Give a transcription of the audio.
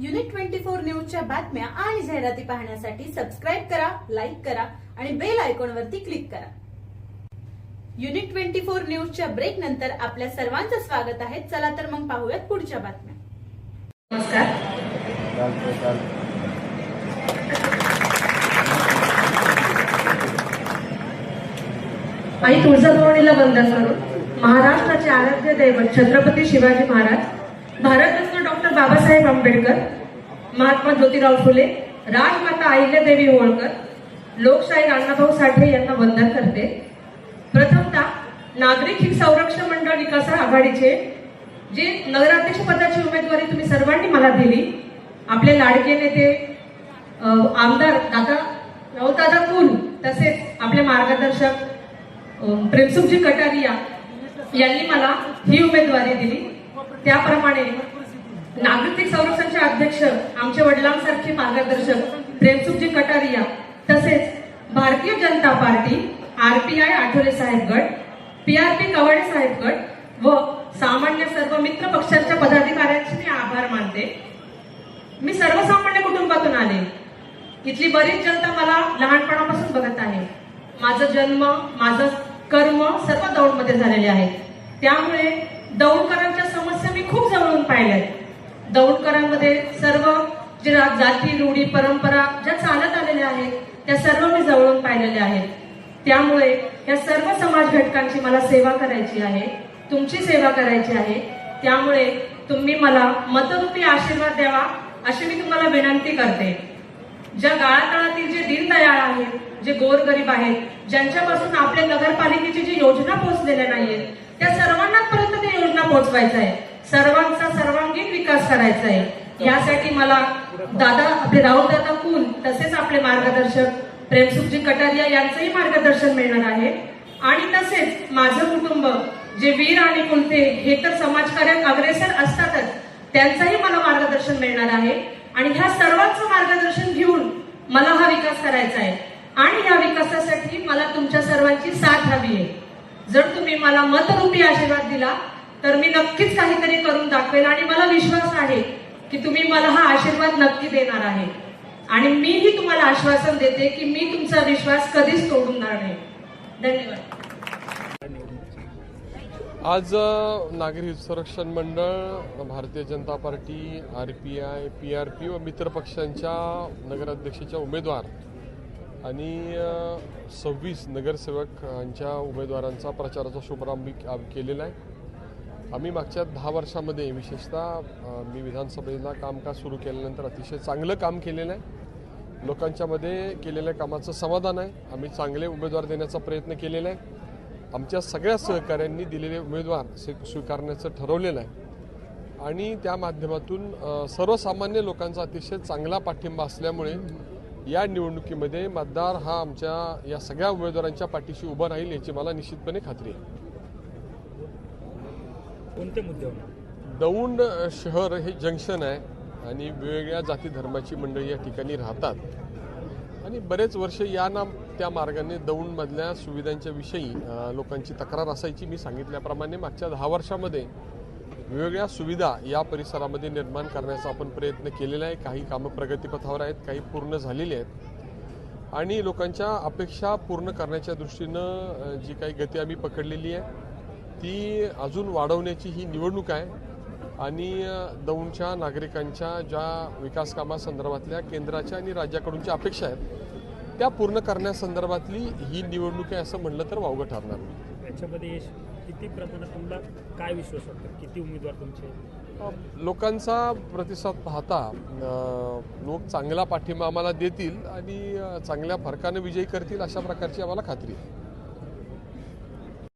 Unit twenty four न्यूजच्या बातम्या आणि जाहिराती पाहण्यासाठी सबस्क्राईब करा लाईक करा आणि बेल आयकॉन वरती क्लिक करा. युनिट ट्वेंटी फोर न्यूजच्या ब्रेक नंतर आपल्या सर्वांचं स्वागत आहे. चला तर मग पाहूयात पुढच्या बातम्या. नमस्कार. आई तुळजाभवानीला वंदन करून महाराष्ट्राचे आराध्य दैवत छत्रपती शिवाजी महाराज भारतरत्न डॉक्टर बाबासाहेब आंबेडकर महात्मा ज्योतिराव फुले राजमाता अहिल्यादेवी होळकर लोकशाही अण्णाभाऊ साठे यांना वंदन करते. प्रथमतः नागरिक हित संरक्षण मंडळ विकास आघाडीचे जे नगराध्यक्ष पदाची उमेदवारी तुम्ही सर्वांनी मला दिली आपले लाडके नेते आमदार दादा राऊतदादा कुल तसेच आपले मार्गदर्शक प्रेमसुखजी कटारिया यांनी मला ही उमेदवारी दिली. त्याप्रमाणे नागरिक संरक्षणचे अध्यक्ष आमचे वडिलांसारखे मार्गदर्शक प्रेमसुखजी कटारिया तसेच भारतीय जनता पार्टी आरपीआय आठवले साहेब गट पीआरपी कवाडे साहेब गट व सामान्य सर्व मित्र पक्षांच्या पदाधिकाऱ्यांचे मी आभार मानते. मी सर्वसामान्य कुटुंबातून आले. इथली बरीच जनता मला लहानपणापासून बघत आहे. माझा जन्म माझं कर्म सर्व दौंडमध्ये झालेले आहे त्यामुळे दौंडकरांच्या खूप दौंडकरांमध्ये सर्व जे जाती रूढी परंपरा ज्या चालत आलेल्या आहेत त्या सर्व मी जवळून पाहिलेल्या आहेत. त्यामुळे या सर्व समाज घटकांची मला सेवा करायची आहे तुमची सेवा करायची आहे. त्यामुळे तुम्ही मला मतरूपी आशीर्वाद द्यावा अशी मी तुम्हाला विनंती करते. ज्या गाळातळातील जे दीनदयाळ आहेत जे गोरगरीब आहेत ज्यांच्यापासून आपल्या नगरपालिकेची जी योजना पोहोचलेल्या नाहीये त्या सर्वांनापर्यंत त्या योजना पोहोचवायचं आहे सर्वांचा सर्वांगीण विकास करायचा आहे. यासाठी मला दादा आपले राहुल दादा कुल तसेच आपले मार्गदर्शक प्रेमसुखजी कटारिया यांचंही मार्गदर्शन मिळणार आहे. आणि तसेच माझं कुटुंब जे वीर आणि कुलते हे तर समाजकार्यात अग्रेसर असतातच त्यांचंही मला मार्गदर्शन मिळणार आहे. आणि ह्या सर्वांचं मार्गदर्शन घेऊन मला हा विकास करायचा आहे. आणि या विकासासाठी मला तुमच्या सर्वांची साथ हवी आहे. जर तुम्ही मला मतरूपी आशीर्वाद दिला तर मी नक्कीच काहीतरी करून दाखवेल आणि मला विश्वास आहे की तुम्ही मला हा आशीर्वाद नक्की देणार आहे. आणि मीही तुम्हाला आश्वासन देते की मी तुमचा विश्वास कधीच तोडणार नाही. धन्यवाद. आज नागरी हित संरक्षण मंडळ Bharatiya Janata Party R P I P R P व मित्र पक्षांच्या नगराध्यक्षाच्या उमेदवार आणि सव्वीस नगरसेवक यांच्या उमेदवारांचा प्रचाराचा शुभारंभ केलेला आहे. आम्ही मागच्या दहा वर्षामध्ये विशेषतः मी विधानसभेला कामकाज सुरू केल्यानंतर अतिशय चांगलं काम केलेलं आहे. लोकांच्यामध्ये केलेल्या कामाचं समाधान आहे. आम्ही चांगले उमेदवार देण्याचा प्रयत्न केलेला आहे. आमच्या सगळ्या सहकाऱ्यांनी दिलेले उमेदवार स्वी- स्वीकारण्याचं ठरवलेलं आहे. आणि त्या माध्यमातून सर्वसामान्य लोकांचा अतिशय चांगला पाठिंबा असल्यामुळे या निवडणुकीमध्ये मतदार हा आमच्या या सगळ्या उमेदवारांच्या पाठीशी उभं राहील याची मला निश्चितपणे खात्री आहे. कोणत्या मुद्द्यावर दौंड शहर हे जंक्शन आहे आणि वेगवेगळ्या जाती धर्माची मंडळी या ठिकाणी राहतात. आणि बरेच वर्ष या ना त्या मार्गाने दौंडमधल्या सुविधांच्या विषयी लोकांची तक्रार असायची. मी सांगितल्याप्रमाणे मागच्या दहा वर्षामध्ये वेगवेगळ्या सुविधा या परिसरामध्ये निर्माण करण्याचा आपण प्रयत्न केलेला आहे. काही कामं प्रगतीपथावर आहेत काही पूर्ण झालेली आहेत. आणि लोकांच्या अपेक्षा पूर्ण करण्याच्या दृष्टीनं जी काही गती आम्ही पकडलेली आहे ती अजून वाढवण्याची ही निवडणूक आहे. आणि दौंडच्या नागरिकांच्या ज्या विकास कामासंदर्भातल्या केंद्राच्या आणि राज्याकडूनच्या अपेक्षा आहेत त्या पूर्ण करण्यासंदर्भातली ही निवडणूक आहे असं म्हणलं तर वावगं ठरणार. नाही याच्यामध्ये किती प्रमाणात तुम्हाला काय विश्वास वाटतो? किती उमेदवार तुमचे? लोकांचा प्रतिसाद पाहता लोक चांगला पाठिंबा आम्हाला देतील आणि चांगल्या फरकानं विजयी करतील अशा प्रकारची आम्हाला खात्री आहे.